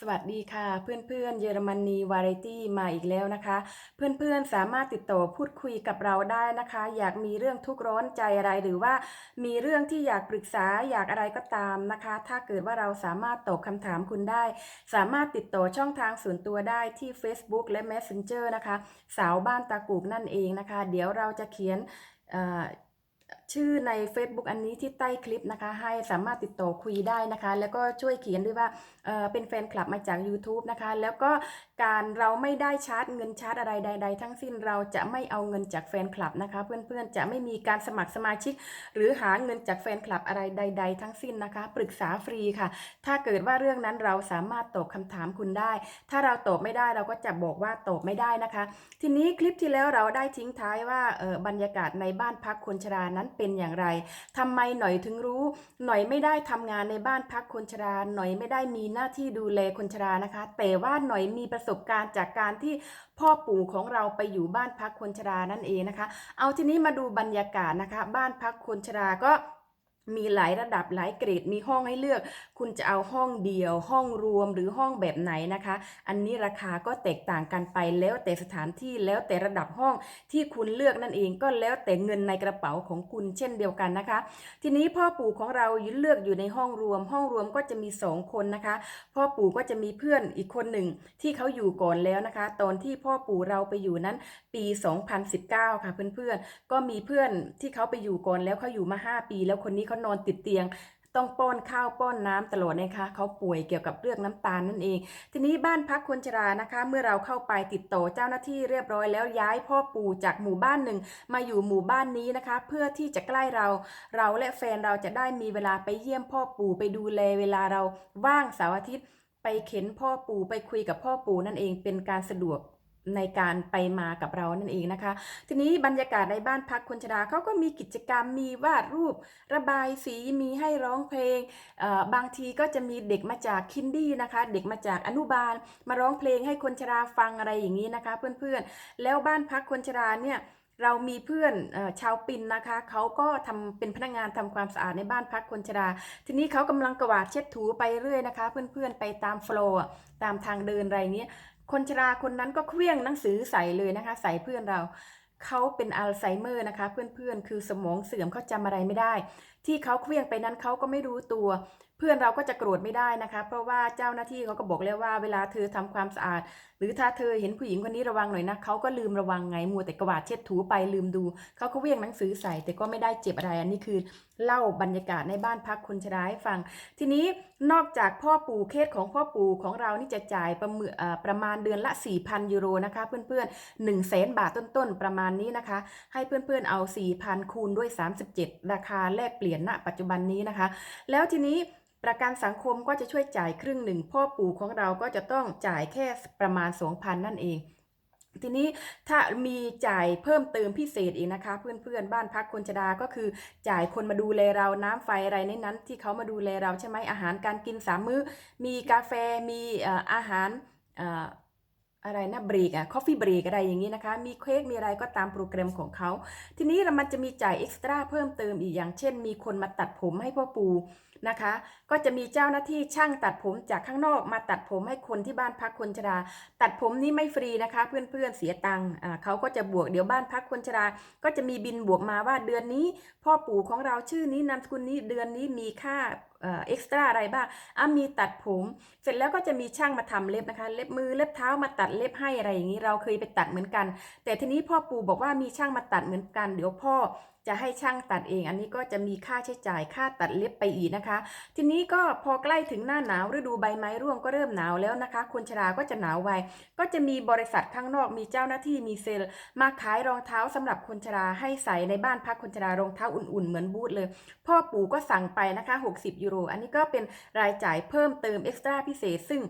สวัสดีค่ะเพื่อนๆเยอรมนีวาไรตี้มาอีกแล้วนะคะ เพื่อนๆสามารถติดต่อพูดคุยกับเราได้นะคะ อยากมีเรื่องทุกข์ร้อนใจอะไรหรือว่ามีเรื่องที่อยากปรึกษาอยากอะไรก็ตามนะคะ ถ้าเกิดว่าเราสามารถตอบคำถามคุณได้ สามารถติดต่อช่องทางส่วนตัวได้ที่ Facebook และ Messenger นะคะ สาวบ้านตากูกนั่นเองนะคะ เดี๋ยวเราจะเขียน ชื่อใน Facebook อันนี้ที่ใต้คลิปนะคะ ให้สามารถติดต่อคุยได้นะคะ แล้วก็ช่วยเขียนด้วยว่าเออเป็นแฟนคลับมาจาก YouTube นะคะ แล้วก็การเราไม่ได้ชาร์จเงินชาร์จอะไรใด ๆ ทั้งสิ้นเราจะไม่เอาเงินจากแฟนคลับนะคะ เพื่อนๆจะไม่มีการสมัครสมาชิก หรือหาเงินจากแฟนคลับอะไรใด ๆ ทั้งสิ้นนะคะ ปรึกษาฟรีค่ะ ถ้าเกิดว่าเรื่องนั้นเราสามารถตอบคำถามคุณได้ ถ้าเราตอบไม่ได้เราก็จะบอกว่าตอบไม่ได้นะคะ ทีนี้คลิปที่แล้วเราได้ทิ้งท้ายว่าเออบรรยากาศในบ้านพักคนชรานั้นเป็นอย่างไรทำไมหน่อยถึงรู้ หน่อยไม่ได้ทำงานในบ้านพักคนชรา หน่อยไม่ได้มีหน้าที่ดูแลคนชรานะคะ แต่ว่าหน่อยมีประสบการณ์จากการที่พ่อปู่ของเราไปอยู่บ้านพักคนชรานั่นเองนะคะ เอาทีนี้มาดูบรรยากาศนะคะ บ้านพักคนชราก็ มีหลายระดับหลายเกรดมีห้องให้เลือก คุณจะเอาห้องเดียว ห้องรวมหรือห้องแบบไหนนะคะ อันนี้ราคาก็แตกต่างกันไปแล้วแต่สถานที่แล้วแต่ระดับห้องที่คุณเลือกนั่นเองก็แล้วแต่เงินในกระเป๋าของคุณเช่นเดียวกันนะคะ ทีนี้พ่อปู่ของเราเลือกอยู่ในห้องรวม ห้องรวมก็จะมีสองคนนะคะ พ่อปู่ก็จะมีเพื่อนอีกคนหนึ่งที่เขาอยู่ก่อนแล้วนะคะ ตอนที่พ่อปู่เราไปอยู่นั้นปี 2019 ค่ะเพื่อนๆก็มีเพื่อนที่เขาไปอยู่ก่อนแล้วเขาอยู่มา 5 ปี แล้วคนนี้เขานอนติดเตียง ต้องป้อนข้าวป้อนน้ำตลอดนะคะเขาป่วยเกี่ยวกับเรื่องน้ำตาลนั่นเอง ทีนี้บ้านพักคนชรานะคะ เมื่อเราเข้าไปติดต่อเจ้าหน้าที่เรียบร้อยแล้วย้ายพ่อปู่จากหมู่บ้านหนึ่ง มาอยู่หมู่บ้านนี้นะคะ เพื่อที่จะใกล้เรา เราและแฟนเราจะได้มีเวลาไปเยี่ยมพ่อปู่ไปดูแลเวลาเราว่างเสาร์อาทิตย์ ไปเข็นพ่อปู่ไปคุยกับพ่อปู่นั่นเองเป็นการสะดวก ในการไปมากับเรานั่นเองนะคะ ทีนี้บรรยากาศในบ้านพักคนชราเขาก็มีกิจกรรมมีวาดรูป ระบายสีมีให้ร้องเพลง บางทีก็จะมีเด็กมาจากคินดี้นะคะ เด็กมาจากอนุบาล มาร้องเพลงให้คนชราฟังอะไรอย่างนี้นะคะ เพื่อนๆ แล้วบ้านพักคนชราเนี่ยเรามีเพื่อนชาวปินนะคะเขาก็ทำเป็นพนักงานทำความสะอาดในบ้านพักคนชรา ทีนี้เขากำลังกวาดเช็ดถูไปเรื่อยนะคะ เพื่อนๆไปตามโฟลว์ตามทางเดินอะไรเนี้ย คนชราคนนั้นก็เคลี้ยงหนังสือใส่เลยนะคะ ใส่เพื่อนเรา เขาเป็นอัลไซเมอร์นะคะ เพื่อนๆ คือสมองเสื่อมเขาจำอะไรไม่ได้ ที่เขาเคลี้ยงไปนั้นเขาก็ไม่รู้ตัว เพื่อนเราก็จะโกรธไม่ได้นะคะ เพราะว่าเจ้าหน้าที่เขาก็บอกแล้วว่าเวลาเธอทำความสะอาด หรือถ้าเธอเห็นผู้หญิงคนนี้ระวังหน่อยนะเขาก็ลืมระวังไงมัวแต่กวาดเช็ดถูไปลืมดูเขาก็เวียงหนังสือใส่ แต่ก็ไม่ได้เจ็บอะไรอันนี้คือ เล่าบรรยากาศในบ้านพักคนชราให้ฟัง ทีนี้นอกจากพ่อปู่เคสของพ่อปู่ของเรานี่จะจ่ายประมือประมาณเดือนละ 4,000 ยูโรนะคะ เพื่อนๆ1 0 0 0 0แสนบาทต้นๆประมาณนี้นะคะ ให้เพื่อนๆเอา4,000คูณด้วย 37 ราคาแลกเปลี่ยนณปัจจุบันนี้นะคะ แล้วทีนี้ประกันสังคมก็จะช่วยจ่ายครึ่งหนึ่ง พ่อปู่ของเราก็จะต้องจ่ายแค่ประมาณ 2,000 นั่นเองทีนี้ถ้ามีจ่ายเพิ่มเติมพิเศษอีกนะคะ เพื่อนๆ บ้านพักคนชราก็คือจ่ายคนมาดูแลเราน้ำไฟอะไรในนั้น ที่เขามาดูแลเราใช่ไหมอาหารการกินสามมื้อ มีกาแฟมีอาหาร อะไรนะเบรกอะคอฟฟี่เบรกอะไรอย่างนี้นะคะ มีเค้กมีอะไรก็ตามโปรแกรมของเขา ทีนี้เรามันจะมีจ่ายเอ็กซ์ตร้าเพิ่มเติมอีกอย่างเช่น มีคนมาตัดผมให้พ่อปู่นะคะ ก็จะมีเจ้าหน้าที่ช่างตัดผมจากข้างนอกมาตัดผมให้คนที่บ้านพักคนชรา ตัดผมนี่ไม่ฟรีนะคะ เพื่อนๆเสียตังค์เขาก็จะบวกเดี๋ยวบ้านพักคนชรา ก็จะมีบินบวกมาว่าเดือนนี้ พ่อปู่ของเราชื่อนี้นามสกุลนี้เดือนนี้มีค่า เอ็กซ์ตร้าอะไรบ้างอะมีตัดผม เสร็จแล้วก็จะมีช่างมาทำเล็บนะคะ เล็บมือเล็บเท้ามาตัดเล็บให้อะไรอย่างนี้เราเคยไปตัดเหมือนกัน แต่ทีนี้พ่อปู่บอกว่ามีช่างมาตัดเหมือนกัน เดี๋ยวพ่อ จะให้ช่างตัดเอง อันนี้ก็จะมีค่าใช้จ่ายค่าตัดเล็บไปอีกนะคะ ทีนี้ก็พอใกล้ถึงหน้าหนาวฤดูใบไม้ร่วงก็เริ่มหนาวแล้วนะคะ คนชราก็จะหนาวไวก็จะมีบริษัทข้างนอกมีเจ้าหน้าที่มีเซลล์มาขายรองเท้าสำหรับคนชราให้ใส่ในบ้านพักคนชรารองเท้าอุ่นๆ เหมือนบูทเลย พ่อปู่ก็สั่งไปนะคะ 60 ยูโร อันนี้ก็เป็นรายจ่ายเพิ่มเติมเอ็กซ์ตร้าพิเศษซึ่ง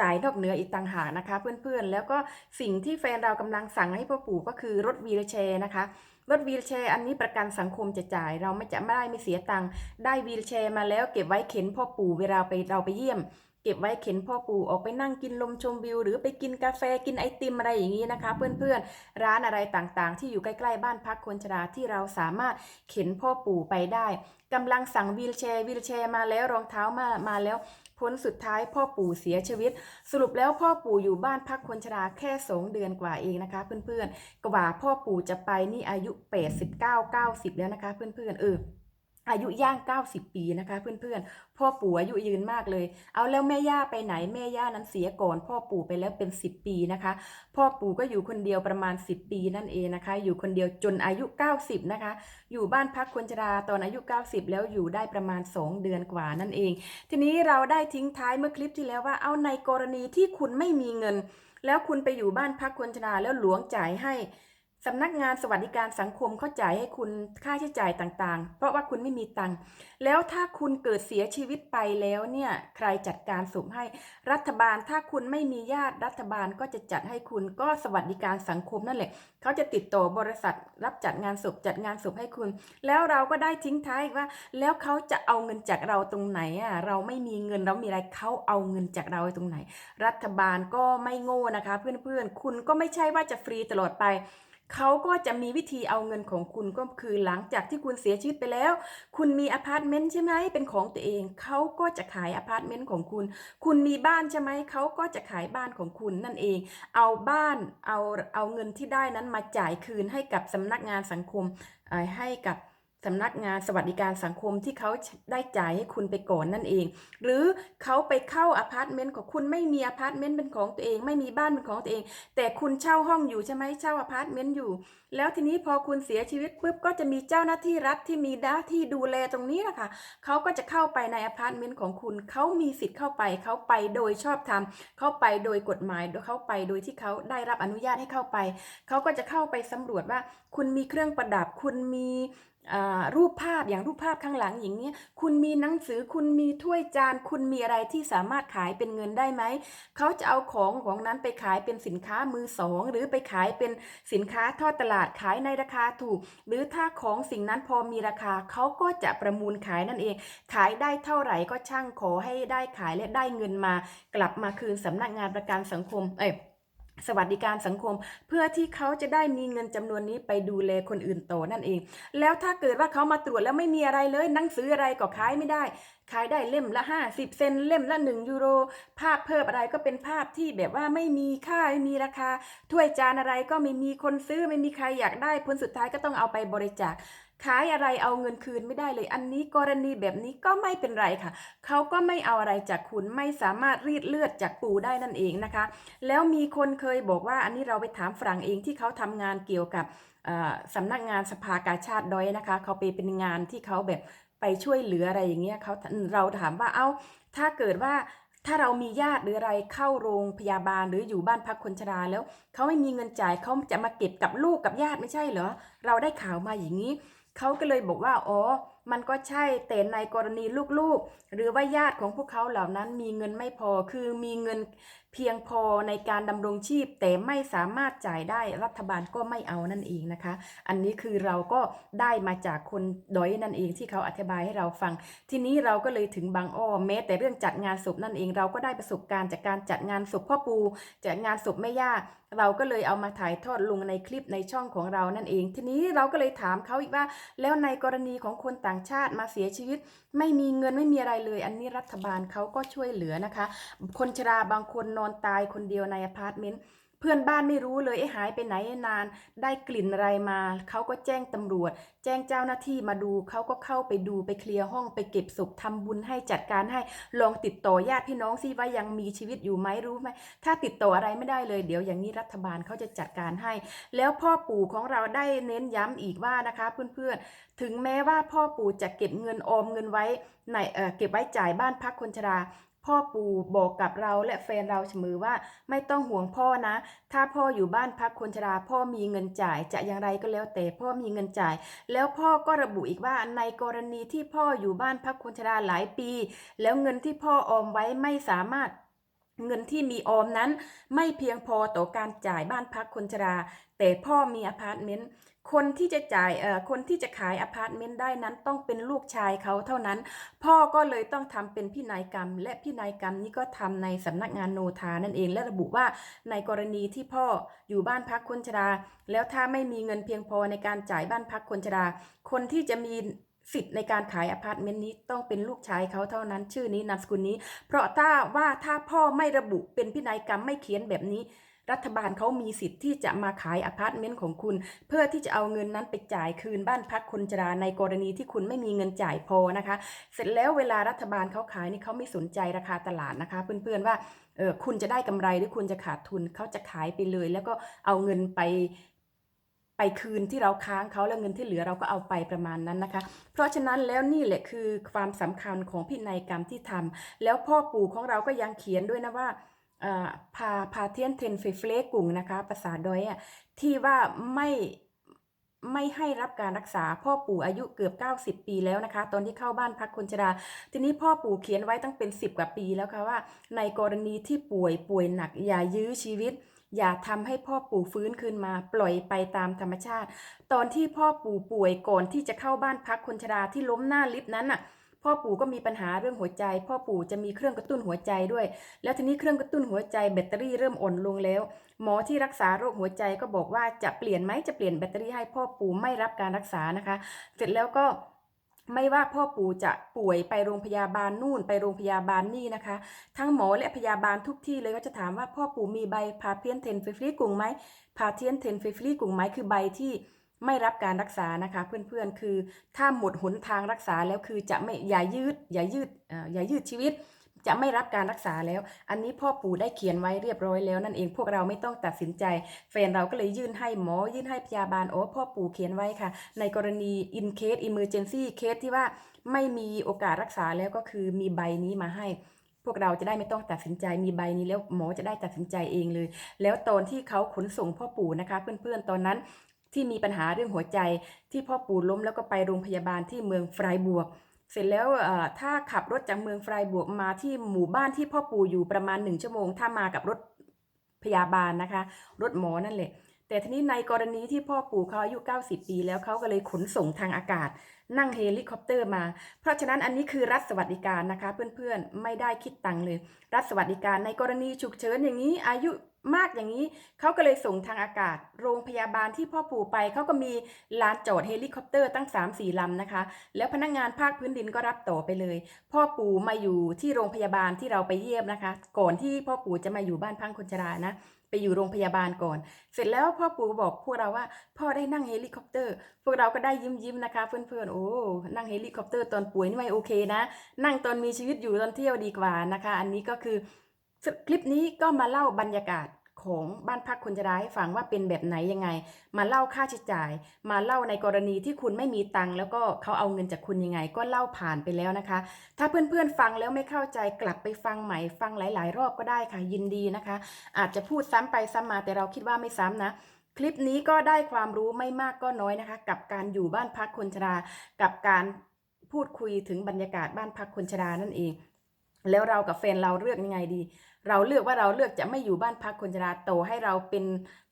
จ่ายนอกเหนืออีกต่างหากนะคะ เพื่อนๆ แล้วก็สิ่งที่แฟนเรากำลังสั่งให้พ่อปู่ก็คือรถวีลแชร์นะคะ รถวีลแชร์อันนี้ประกันสังคมจะจ่าย เราไม่จะไม่ได้ไม่เสียตังค์ได้วีลแชร์มาแล้วเก็บไว้เข็นพ่อปู่เวลาไปเราไปเยี่ยม เก็บไว้เข็นพ่อปู่ออกไปนั่งกินลมชมวิว หรือไปกินกาแฟกินไอติมอะไรอย่างนี้นะคะ เพื่อนๆ ร้านอะไรต่างๆ ที่อยู่ใกล้ๆบ้านพักคนชราที่เราสามารถเข็นพ่อปู่ไปได้กำลังสั่งวีลแชร์วีลแชร์มาแล้วรองเท้ามามาแล้ว ผลสุดท้ายพ่อปู่เสียชีวิต สรุปแล้วพ่อปู่อยู่บ้านพักคนชราแค่สองเดือนกว่าเองนะคะ เพื่อนๆกว่าพ่อปู่จะไปนี่อายุ89 90 แล้วนะคะ เพื่อนๆเออ อายุย่าง 90 ปีนะคะ เพื่อนๆ พ่อปู่อายุยืนมากเลย เอาแล้วแม่ย่าไปไหนแม่ย่านั้นเสียก่อนพ่อปู่ไปแล้วเป็น 10 ปีนะคะ พ่อปู่ก็อยู่คนเดียวประมาณ 10 ปีนั่นเองนะคะ อยู่คนเดียวจนอายุ 90 นะคะ อยู่บ้านพักคนชราตอนอายุ 90 แล้วอยู่ได้ประมาณ 2 เดือนกว่านั่นเอง ทีนี้เราได้ทิ้งท้ายเมื่อคลิปที่แล้วว่าเอาในกรณีที่คุณไม่มีเงิน แล้วคุณไปอยู่บ้านพักคนชราแล้วหลวงจ่ายให้ สำนักงานสวัสดิการสังคมเขาจ่ายให้คุณค่าใช้จ่ายต่างๆ เพราะว่าคุณไม่มีตังค์ แล้วถ้าคุณเกิดเสียชีวิตไปแล้วเนี่ย ใครจัดการศพให้ รัฐบาล ถ้าคุณไม่มีญาติรัฐบาลก็จะจัดให้คุณ ก็สวัสดิการสังคมนั่นแหละ เขาจะติดต่อบริษัทรับจัดงานศพจัดงานศพให้คุณ แล้วเราก็ได้ทิ้งท้ายว่า แล้วเขาจะเอาเงินจากเราตรงไหนอะ เราไม่มีเงินเรามีอะไรเขาเอาเงินจากเราตรงไหน รัฐบาลก็ไม่โง่นะคะ เพื่อนๆ คุณก็ไม่ใช่ว่าจะฟรีตลอดไป เขาก็จะมีวิธีเอาเงินของคุณก็คือหลังจากที่คุณเสียชีวิตไปแล้ว คุณมีอพาร์ตเมนต์ใช่ไหมเป็นของตัวเองเขาก็จะขายอพาร์ตเมนต์ของคุณ คุณมีบ้านใช่ไหมเขาก็จะขายบ้านของคุณนั่นเอง เอาบ้านเอาเอาเงินที่ได้นั้นมาจ่ายคืนให้กับสำนักงานสังคมให้กับ สำนักงานสวัสดิการสังคมที่เขาได้จ่ายให้คุณไปก่อนนั่นเอง หรือเขาไปเข้าอพาร์ตเมนต์ของคุณไม่มีอพาร์ตเมนต์เป็นของตัวเอง ไม่มีบ้านเป็นของตัวเอง แต่คุณเช่าห้องอยู่ใช่ไหมเช่าอพาร์ตเมนต์อยู่ แล้วทีนี้พอคุณเสียชีวิตปุ๊บก็จะมีเจ้าหน้าที่รัฐที่มีหน้าที่ดูแลตรงนี้แหละค่ะเขาก็จะเข้าไปในอพาร์ตเมนต์ของคุณเขามีสิทธิ์เข้าไปเขาไปโดยชอบธรรมเข้าไปโดยกฎหมายเขาไปโดยที่เขาได้รับอนุญาตให้เข้าไปเขาก็จะเข้าไปสำรวจว่า คุณมีเครื่องประดับคุณมี รูปภาพอย่างรูปภาพข้างหลังอย่างนี้คุณมีหนังสือคุณมีถ้วยจาน คุณมีอะไรที่สามารถขายเป็นเงินได้ไหมเขาจะเอาของของนั้นไปขายเป็นสินค้ามือสองหรือไปขายเป็นสินค้าทอดตลาดขายในราคาถูก หรือถ้าของสิ่งนั้นพอมีราคาเขาก็จะประมูลขายนั่นเอง ขายได้เท่าไหร่ก็ช่างขอให้ได้ขายและได้เงินมากลับมาคืนสำนักงานประกันสังคมเอ้ย สวัสดิการสังคม เพื่อที่เขาจะได้มีเงินจำนวนนี้ไปดูแลคนอื่นต่อนั่นเอง แล้วถ้าเกิดว่าเขามาตรวจแล้วไม่มีอะไรเลยหนังสืออะไรก็ขายไม่ได้ ขายได้เล่มละ 50 เซนเล่มละ 1 ยูโร ภาพเพิ่มอะไรก็เป็นภาพที่แบบว่าไม่มีค่าไม่มีราคาถ้วยจานอะไรก็ไม่มีคนซื้อไม่มีใครอยากได้ผลสุดท้ายก็ต้องเอาไปบริจาค ขายอะไรเอาเงินคืนไม่ได้เลย อันนี้กรณีแบบนี้ก็ไม่เป็นไรค่ะ เขาก็ไม่เอาอะไรจากคุณไม่สามารถรีดเลือดจากปูได้นั่นเองนะคะ แล้วมีคนเคยบอกว่าอันนี้เราไปถามฝรั่งเองที่เขาทำงานเกี่ยวกับเอ่อสำนักงานสภากาชาติดอยนะคะ เขาไปเป็นงานที่เขาแบบไปช่วยเหลืออะไรอย่างเงี้ยเขาเราถามว่าเอ้าถ้าเกิดว่าถ้าเรามีญาติหรืออะไรเข้าโรงพยาบาลหรืออยู่บ้านพักคนชราแล้ว เขาไม่มีเงินจ่ายเขาจะมาเก็บกับลูกกับญาติไม่ใช่เหรอ เราได้ข่าวมาอย่างนี้ เขาก็เลยบอกว่าอ๋อ มันก็ใช่แต่ในกรณีลูกๆ หรือว่าญาติของพวกเขาเหล่านั้นมีเงินไม่พอคือมีเงินเพียงพอในการดำรงชีพ แต่ไม่สามารถจ่ายได้รัฐบาลก็ไม่เอานั่นเองนะคะ อันนี้คือเราก็ได้มาจากคนดอยนั่นเองที่เขาอธิบายให้เราฟัง ทีนี้เราก็เลยถึงบางอ้อแม้แต่เรื่องจัดงานศพนั่นเองเราก็ได้ประสบการณ์จากการจัดงานศพพ่อปูจัดงานศพแม่ย่า เราก็เลยเอามาถ่ายทอดลงในคลิปในช่องของเรานั่นเอง ทีนี้เราก็เลยถามเขาอีกว่า แล้วในกรณีของคนต่างชาติมาเสียชีวิต ไม่มีเงินไม่มีอะไรเลย อันนี้รัฐบาลเขาก็ช่วยเหลือนะคะ คนชราบางคนนอนตายคนเดียวในอพาร์ตเมนต์ เพื่อนบ้านไม่รู้เลยไอ้หายไปไหนนาน ได้กลิ่นอะไรมาเขาก็แจ้งตำรวจ แจ้งเจ้าหน้าที่มาดูเขาก็เข้าไปดูไปเคลียร์ห้องไปเก็บศพทำบุญให้จัดการให้ลองติดต่อญาติพี่น้องซิว่ายังมีชีวิตอยู่ไหมรู้ไหมถ้าติดต่ออะไรไม่ได้เลย เดี๋ยวอย่างนี้รัฐบาลเขาจะจัดการให้ แล้วพ่อปู่ของเราได้เน้นย้ำอีกว่านะคะ เพื่อนๆถึงแม้ว่าพ่อปู่จะเก็บเงินออมเงินไว้ในเอ่อเก็บไว้จ่ายบ้านพักคนชรา พ่อปู่บอกกับเราและแฟนเราเสมอว่า ไม่ต้องห่วงพ่อนะ ถ้าพ่ออยู่บ้านพักคนชราพ่อมีเงินจ่ายจะอย่างไรก็แล้วแต่พ่อมีเงินจ่าย แล้วพ่อก็ระบุอีกว่าในกรณีที่พ่ออยู่บ้านพักคนชราหลายปี แล้วเงินที่พ่อออมไว้ไม่สามารถ เงินที่มีออมนั้นไม่เพียงพอต่อการจ่ายบ้านพักคนชรา แต่พ่อมีอพาร์ตเมนต์คนที่จะจ่ายเอ่อคนที่จะขายอพาร์ตเมนต์ได้นั้นต้องเป็นลูกชายเขาเท่านั้น พ่อก็เลยต้องทำเป็นพินัยกรรม และพินัยกรรมนี้ก็ทำในสำนักงานโนทานั่นเอง และระบุว่าในกรณีที่พ่ออยู่บ้านพักคนชรา แล้วถ้าไม่มีเงินเพียงพอในการจ่ายบ้านพักคนชรา คนที่จะมี สิทธิ์ในการขายอพาร์ตเมนต์นี้ต้องเป็นลูกชายเขาเท่านั้นชื่อนี้นามสกุลนี้ เพราะถ้าว่าถ้าพ่อไม่ระบุเป็นพินัยกรรมไม่เขียนแบบนี้ รัฐบาลเขามีสิทธิ์ที่จะมาขายอพาร์ตเมนต์ของคุณ เพื่อที่จะเอาเงินนั้นไปจ่ายคืนบ้านพักคนชราในกรณีที่คุณไม่มีเงินจ่ายพอนะคะ เสร็จแล้วเวลารัฐบาลเขาขายนี่เขาไม่สนใจราคาตลาดนะคะ เพื่อนๆว่าเออคุณจะได้กำไรหรือคุณจะขาดทุนเขาจะขายไปเลย แล้วก็เอาเงินไป ไปคืนที่เราค้างเขาแล้วเงินที่เหลือเราก็เอาไปประมาณนั้นนะคะ เพราะฉะนั้นแล้วนี่แหละคือความสำคัญของพินัยกรรมที่ทำแล้วพ่อปู่ของเราก็ยังเขียนด้วยนะว่าพาพาเทียนเทนเฟเฟลกุ่งนะคะภาษาดอยอะที่ว่าไม่ไม่ให้รับการรักษาพ่อปู่อายุเกือบ 90 ปีแล้วนะคะ ตอนที่เข้าบ้านพักคนชรา ทีนี้พ่อปู่เขียนไว้ตั้งเป็น 10 กว่าปีแล้วค่ะว่า ในกรณีที่ป่วยป่วยหนักอย่ายื้อชีวิต อย่าทำให้พ่อปู่ฟื้นคืนมาปล่อยไปตามธรรมชาติ ตอนที่พ่อปู่ป่วยก่อนที่จะเข้าบ้านพักคนชราที่ล้มหน้าลิฟต์นั้นน่ะ พ่อปู่ก็มีปัญหาเรื่องหัวใจ พ่อปู่จะมีเครื่องกระตุ้นหัวใจด้วย แล้วทีนี้เครื่องกระตุ้นหัวใจแบตเตอรี่เริ่มอ่อนลงแล้ว หมอที่รักษาโรคหัวใจก็บอกว่าจะเปลี่ยนไหมจะเปลี่ยนแบตเตอรี่ให้พ่อปู่ไม่รับการรักษานะคะ เสร็จแล้วก็ ไม่ว่าพ่อปู่จะป่วยไปโรงพยาบาลนู่นไปโรงพยาบาลนี่นะคะ ทั้งหมอและพยาบาลทุกที่เลยก็จะถามว่าพ่อปู่มีใบพาเทียนเทนฟรีกุ่งไหมพาเทียนเทนฟรีกุ่งไหมคือใบที่ไม่รับการรักษานะคะเพื่อนๆคือถ้าหมดหนทางรักษาแล้วคือจะไม่อย่ายืดอย่ายืดอย่ายืดชีวิต จะไม่รับการรักษาแล้ว อันนี้พ่อปู่ได้เขียนไว้เรียบร้อยแล้วนั่นเองพวกเราไม่ต้องตัดสินใจ แฟนเราก็เลยยื่นให้หมอ ยื่นให้พยาบาลโอ้พ่อปู่เขียนไว้ค่ะ ในกรณี in case emergency case ที่ว่าไม่มีโอกาสรักษาแล้วก็คือมีใบนี้มาให้พวกเราจะได้ไม่ต้องตัดสินใจมีใบนี้แล้วหมอจะได้ตัดสินใจเองเลย แล้วตอนที่เขาขนส่งพ่อปู่นะคะ เพื่อนๆตอนนั้นที่มีปัญหาเรื่องหัวใจที่พ่อปู่ล้มแล้วก็ไปโรงพยาบาลที่เมืองไฟรบวก เสร็จแล้วถ้าขับรถจากเมืองไฟรบวกมาที่หมู่บ้านที่พ่อปู่อยู่ประมาณหนึ่งชั่วโมง ถ้ามากับรถพยาบาลนะคะ รถหมอนั่นแหละแต่ทีนี้ในกรณีที่พ่อปู่เขาอายุ 90 ปี แล้วเขาก็เลยขนส่งทางอากาศ นั่งเฮลิคอปเตอร์มา เพราะฉะนั้นอันนี้คือรัฐสวัสดิการนะคะ เพื่อนๆไม่ได้คิดตังค์เลย รัฐสวัสดิการในกรณีฉุกเฉินอย่างนี้อายุมากอย่างนี้เขาก็เลยส่งทางอากาศ โรงพยาบาลที่พ่อปู่ไปเขาก็มีลานจอดเฮลิคอปเตอร์ตั้ง 3-4ลำนะคะ แล้วพนักงานภาคพื้นดินก็รับต่อไปเลย พ่อปู่มาอยู่ที่โรงพยาบาลที่เราไปเยี่ยมนะคะ ก่อนที่พ่อปู่จะมาอยู่บ้านพังคนชรานะ ไปอยู่โรงพยาบาลก่อน เสร็จแล้วพ่อปู่ก็บอกพวกเราว่า พ่อได้นั่งเฮลิคอปเตอร์ พวกเราก็ได้ยิ้มยิ้มๆนะคะ เพื่อนๆ โอ้นั่งเฮลิคอปเตอร์ตอนป่วยนี่ไม่โอเคนะ นั่งตอนมีชีวิตอยู่ตอนเที่ยวดีกว่านะคะ อันนี้ก็คือคลิปนี้ก็มาเล่าบรรยากาศ ของบ้านพักคนชราให้ฟังว่าเป็นแบบไหนยังไง มาเล่าค่าใช้จ่าย มาเล่าในกรณีที่คุณไม่มีตังค์แล้วก็เขาเอาเงินจากคุณยังไง ก็เล่าผ่านไปแล้วนะคะ ถ้าเพื่อนๆฟังแล้วไม่เข้าใจกลับไปฟังใหม่ฟังหลาย ๆ รอบก็ได้ค่ะยินดีนะคะ อาจจะพูดซ้ำไปซ้ำมาแต่เราคิดว่าไม่ซ้ำนะคลิปนี้ก็ได้ความรู้ไม่มากก็น้อยนะคะ กับการอยู่บ้านพักคนชรา กับการพูดคุยถึงบรรยากาศบ้านพักคนชรานั่นเอง แล้วเรากับแฟนเราเลือกยังไงดี เราเลือกว่าเราเลือกจะไม่อยู่บ้านพักคนชราโตให้เราเป็น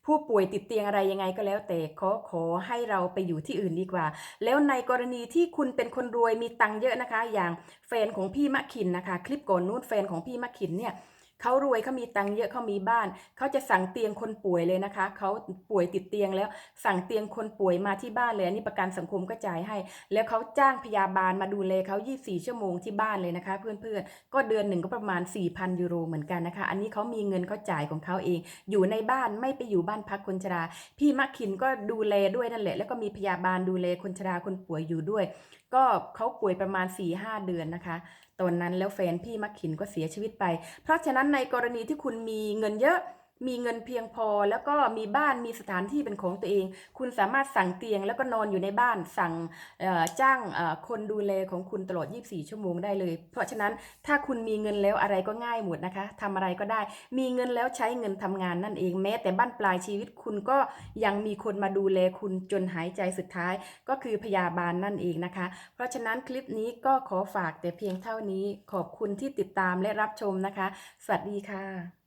ผู้ป่วยติดเตียงอะไรยังไงก็แล้ว แต่ขอขอให้เราไปอยู่ที่อื่นดีกว่า แล้วในกรณีที่คุณเป็นคนรวยมีตังค์เยอะนะคะ อย่างแฟนของพี่มะขินนะคะ คลิปก่อนนู้นแฟนของพี่มะขินเนี่ย เขารวยเขามีตังค์เยอะเขามีบ้าน เขาจะสั่งเตียงคนป่วยเลยนะคะ เขาป่วยติดเตียงแล้ว สั่งเตียงคนป่วยมาที่บ้านเลยอันนี้ประกันสังคมก็จ่ายให้ แล้วเขาจ้างพยาบาลมาดูแลเขา 24 ชั่วโมงที่บ้านเลยนะคะ เพื่อนๆ ก็เดือนหนึ่งก็ประมาณ 4,000 ยูโรเหมือนกันนะคะ อันนี้เขามีเงินเขาจ่ายของเขาเอง อยู่ในบ้านไม่ไปอยู่บ้านพักคนชรา พี่มักขินก็ดูแลด้วยนั่นแหละ แล้วก็มีพยาบาลดูแลคนชราคนป่วยอยู่ด้วย ก็เขาป่วยประมาณ4-5เดือนนะคะตอนนั้นแล้วแฟนพี่มักขินก็เสียชีวิตไป เพราะฉะนั้นในกรณีที่คุณมีเงินเยอะ มีเงินเพียงพอ แล้วก็มีบ้านมีสถานที่เป็นของตัวเอง คุณสามารถสั่งเตียงแล้วก็นอนอยู่ในบ้านสั่งจ้างคนดูแลของคุณตลอด 24 ชั่วโมงได้เลย เพราะฉะนั้นถ้าคุณมีเงินแล้วอะไรก็ง่ายหมดนะคะทำอะไรก็ได้ มีเงินแล้วใช้เงินทำงานนั่นเองแม้แต่บ้านปลายชีวิตคุณก็ยังมีคนมาดูแลคุณจนหายใจสุดท้าย ก็คือพยาบาลนั่นเองนะคะ เพราะฉะนั้นคลิปนี้ก็ขอฝากแต่เพียงเท่านี้ขอบคุณที่ติดตามและรับชมนะคะ สวัสดีค่ะ